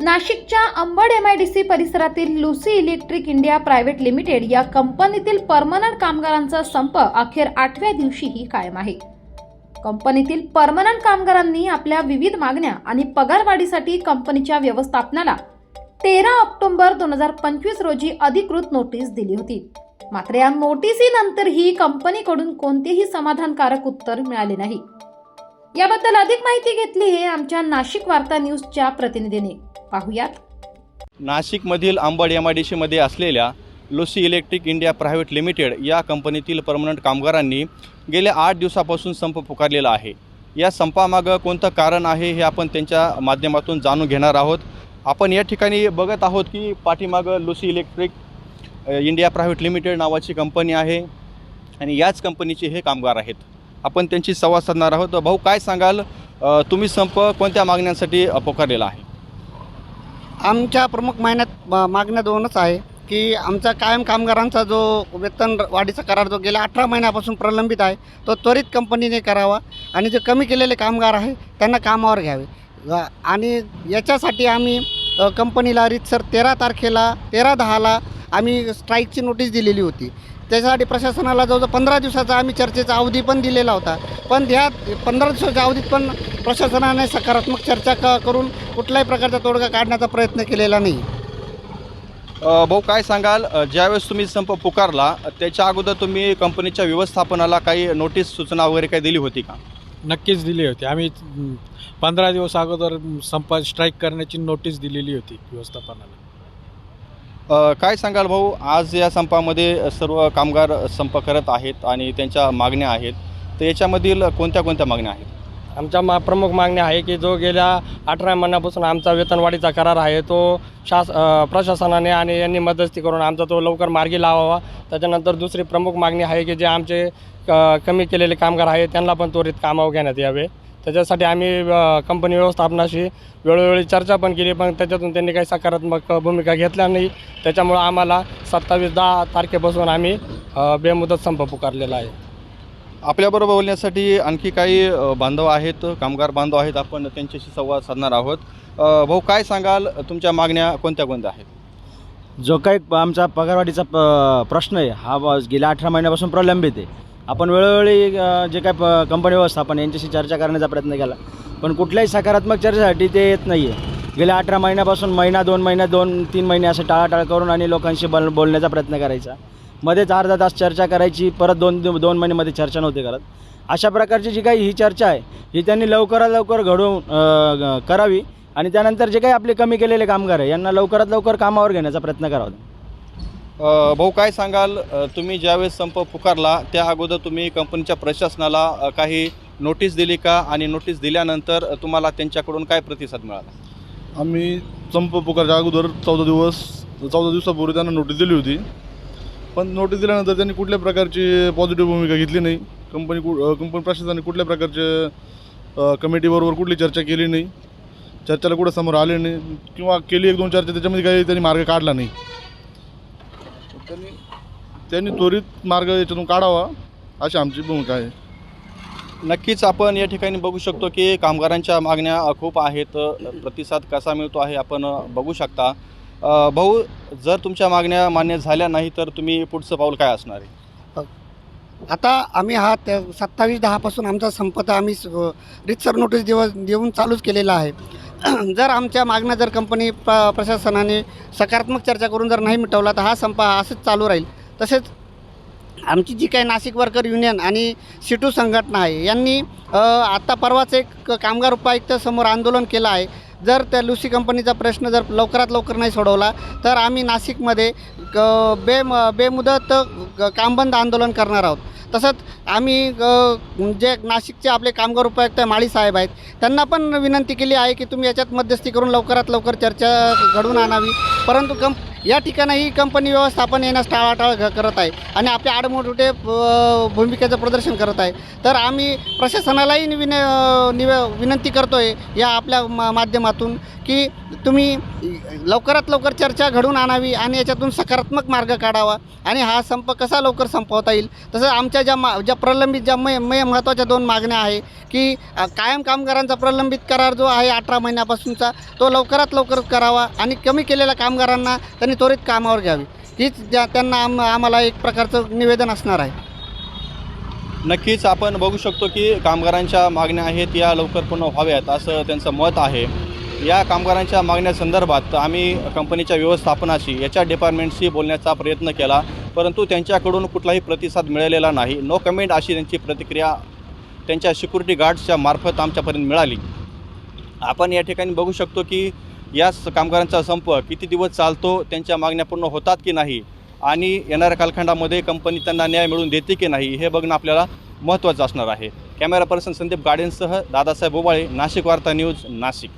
नाशिकच्या Ambad M I D C परिसरातील Lucy electric India private limited या कंपनीतील परमनंट कामगारांचा संप अखेर आठव्या दिवशीही कायम आहे. कंपनीतील परमनंट कामगारांनी आपल्या विविध मागण्या आणि पगारवाढीसाठी कंपनीच्या व्यवस्थापनाला तेरा ऑक्टोबर दोन हजार पंचवीस रोजी अधिकृत नोटीस दिली होती. मात्र या नोटिसीनंतरही कंपनीकडून कोणतेही समाधानकारक उत्तर मिळाले नाही. याबद्दल अधिक माहिती घेतली आहे आमच्या नाशिक वार्ता न्यूजच्या प्रतिनिधीने. पाहुयात. नाशिकमधील अंबड एम आय डी सीमध्ये असलेल्या Lucy electric India private limited या कंपनीतील परमनंट कामगारांनी गेल्या आठ दिवसापासून संप पुकारलेला आहे. या संपामागं कोणतं कारण आहे हे आपण त्यांच्या माध्यमातून जाणून घेणार आहोत. आपण या ठिकाणी बघत आहोत की पाठीमागं Lucy electric India private limited नावाची कंपनी आहे आणि याच कंपनीचे हे कामगार आहेत. आपण त्यांची संवाद साधणार आहोत. भाऊ काय सांगाल? तुम्ही संप कोणत्या मागण्यांसाठी पुकारलेला आहे? आमच्या प्रमुख महिन्यात मागण्या दोनच आहे की आमचा कायम कामगारांचा जो वेतन वाढीचा करार जो गेल्या अठरा महिन्यापासून प्रलंबित आहे तो त्वरित कंपनीने करावा आणि जे कमी केलेले कामगार आहे त्यांना कामावर घ्यावे. आणि याच्यासाठी आम्ही कंपनीला रितसर तेरा तारखेला तेरा दहाला आम्ही स्ट्राईकची नोटीस दिलेली होती. त्याच्यासाठी प्रशासनाला जवळजवळ पंधरा दिवसाचा आम्ही चर्चेचा अवधी पण दिलेला होता. पण ह्या पंधरा दिवसाच्या अवधीत पण प्रशासनाने सकारात्मक चर्चा क करून कुठल्याही प्रकारचा तोडगा काढण्याचा प्रयत्न केलेला नाही. अ, भाऊ काय सांगाल? ज्यावेळेस तुम्ही संप पुकारला त्याच्या अगोदर तुम्ही कंपनीच्या व्यवस्थापनाला काही नोटीस सूचना वगैरे काही दिली होती का? नक्कीच दिली होती. आम्ही पंधरा दिवस अगोदर संप स्ट्राईक करण्याची नोटीस दिलेली होती व्यवस्थापनाला. अ, काय सांगाल भाऊ? आज या संपामध्ये सर्व कामगार संप करत आहेत आणि त्यांच्या मागण्या आहेत. तर याच्यामधील कोणत्या कोणत्या मागण्या आहेत? आमच्या मा प्रमुख मागणी आहे की जो गेल्या अठरा महिन्यापासून आमचा वेतनवाढीचा करार आहे तो शास प्रशासनाने आणि यांनी मध्यस्थी करून आमचा तो लवकर मार्गी लावावा. त्याच्यानंतर दुसरी प्रमुख मागणी आहे की जे आमचे क- कमी केलेले कामगार आहेत त्यांना पण त्वरित कामावर घेण्यात यावे. त्याच्यासाठी आम्ही कंपनी व्यवस्थापनाशी वेळोवेळी चर्चा पण केली पण त्याच्यातून त्यांनी काही सकारात्मक भूमिका घेतल्या नाही. त्याच्यामुळं आम्हाला सत्तावीस दहा तारखेपासून आम्ही बेमुदत संप पुकारलेला आहे. आपल्याबरोबर बोलण्यासाठी आणखी काही बांधव आहेत कामगार बांधव आहेत आपण त्यांच्याशी संवाद साधणार आहोत. भाऊ काय सांगाल? तुमच्या मागण्या कोणत्या कोणत्या आहेत? जो काही आमचा पगारवाढीचा प प्रश्न आहे हा गेल्या अठरा महिन्यापासून प्रलंबित आहे. आपण वेळोवेळी जे काय प कंपनी व्यवस्थापन यांच्याशी चर्चा करण्याचा प्रयत्न केला. पण कुठल्याही सकारात्मक चर्चेसाठी ते येत नाही आहे गेल्या अठरा महिन्यापासून महिना दोन महिना दोन तीन महिने असं टाळाटाळ करून आणि लोकांशी बोल बोलण्याचा प्रयत्न करायचा. मध्येच अर्धा तास चर्चा करायची परत दोन दिव- दोन महिन्यामध्ये चर्चा नव्हती करत. अशा प्रकारची जी काही ही चर्चा आहे ही त्यांनी लवकरात लवकर घडवून करावी आणि त्यानंतर जे काही आपले कमी केलेले कामगार आहे यांना लवकरात लवकर कामावर घेण्याचा प्रयत्न करावा. भाऊ काय सांगाल? तुम्ही ज्यावेळेस संप पुकारला त्या अगोदर तुम्ही कंपनीच्या प्रशासनाला काही नोटीस दिली का? आणि नोटीस दिल्यानंतर तुम्हाला त्यांच्याकडून काय प्रतिसाद मिळाला? आम्ही संप पुकारच्या अगोदर चौदा दिवस चौदा दिवसापूर्वी त्यांना नोटीस दिली होती. पण नोटीस दिल्यानंतर त्यांनी कुठल्या प्रकारची पॉझिटिव्ह भूमिका घेतली नाही. कंपनी कु कंपनी प्रशासनाने कुठल्या प्रकारचे कमिटीबरोबर कुठली चर्चा केली नाही. चर्चेला कुठं समोर आले नाही. किंवा केली एक दोन चर्चा त्याच्यामध्ये काही त्यांनी मार्ग काढला नाही. त्यांनी त्यांनी त्वरित मार्ग याच्यातून काढावा अशी आमची भूमिका आहे. नक्कीच आपण या ठिकाणी बघू शकतो की कामगारांच्या मागण्या खूप आहेत. प्रतिसाद कसा मिळतो आहे आपण बघू शकता. भाऊ जर तुमच्या मागण्या मान्य झाल्या नाही तर तुम्ही पुढचं पाऊल काय असणार आहे? आता आम्ही हा त्या सत्तावीस दहापासून आमचा संपत आम्ही रितसर नोटीस देव देऊन चालूच केलेला आहे. जर आमच्या मागण्या जर कंपनी प प्रशासनाने सकारात्मक चर्चा करून जर नाही मिटवला तर हा संप असंच चालू राहील. तसेच आमची जी काही नाशिक वर्कर युनियन आणि सिटू संघटना आहे यांनी आत्ता परवाच एक कामगार उपायुक्त समोर आंदोलन केलं आहे. जर त्या लुसी कंपनीचा प्रश्न जर लवकरात लवकर नाही सोडवला तर आम्ही नाशिकमध्ये क- बे बेमुदत कामबंद आंदोलन करणार आहोत. तसंच आम्ही जे नाशिकचे आपले कामगार उपायुक्त माळी साहेब आहेत त्यांना पण विनंती केली आहे की तुम्ही याच्यात मध्यस्थी करून लवकरात लवकर चर्चा घडवून आणावी. परंतु कंप या ठिकाणीही कंपनी व्यवस्थापन येण्यास टाळाटाळ करत आहे आणि आपल्या आडमोठे भूमिकेचं प्रदर्शन करत आहे. तर आम्ही प्रशासनालाही विन निव विनंती करतो आहे या आपल्या मा माध्यमातून की तुम्ही लवकरात लवकर चर्चा घडून आणावी आणि याच्यातून सकारात्मक मार्ग काढावा आणि हा संप कसा लवकर संपवता येईल. तसं आमच्या ज्या मा ज्या प्रलंबित ज्या मै मै महत्त्वाच्या दोन मागण्या आहे की कायम कामगारांचा प्रलंबित करार जो आहे अठरा महिन्यापासूनचा तो लवकरात लवकर करावा आणि कमी केलेल्या कामगारांना त्यांनी त्वरित कामावर घ्यावी. हीच ज्या त्यांना आम आम्हाला एक प्रकारचं निवेदन असणार आहे. नक्कीच आपण बघू शकतो की कामगारांच्या मागण्या आहेत या लवकर पूर्ण व्हाव्यात असं त्यांचं मत आहे. या कामगारांच्या मागण्यासंदर्भात आम्ही कंपनीच्या व्यवस्थापनाशी याच्या डिपार्टमेंटशी बोलण्याचा प्रयत्न केला परंतु त्यांच्याकडून कुठलाही प्रतिसाद मिळालेला नाही. नो कमेंट अशी त्यांची प्रतिक्रिया त्यांच्या सिक्युरिटी गार्ड्सच्या मार्फत आमच्यापर्यंत मिळाली. आपण या ठिकाणी बघू शकतो की या कामगारांचा संप किती दिवस चालतो त्यांच्या मागण्या पूर्ण होतात की नाही आणि येणाऱ्या कालखंडामध्ये कंपनी त्यांना न्याय मिळून देते की नाही हे बघणं आपल्याला महत्त्वाचं असणार आहे. कॅमेरा पर्सन संदीप गाडेंसह दादासाहेब ओबाळे नाशिक वार्ता न्यूज नाशिक.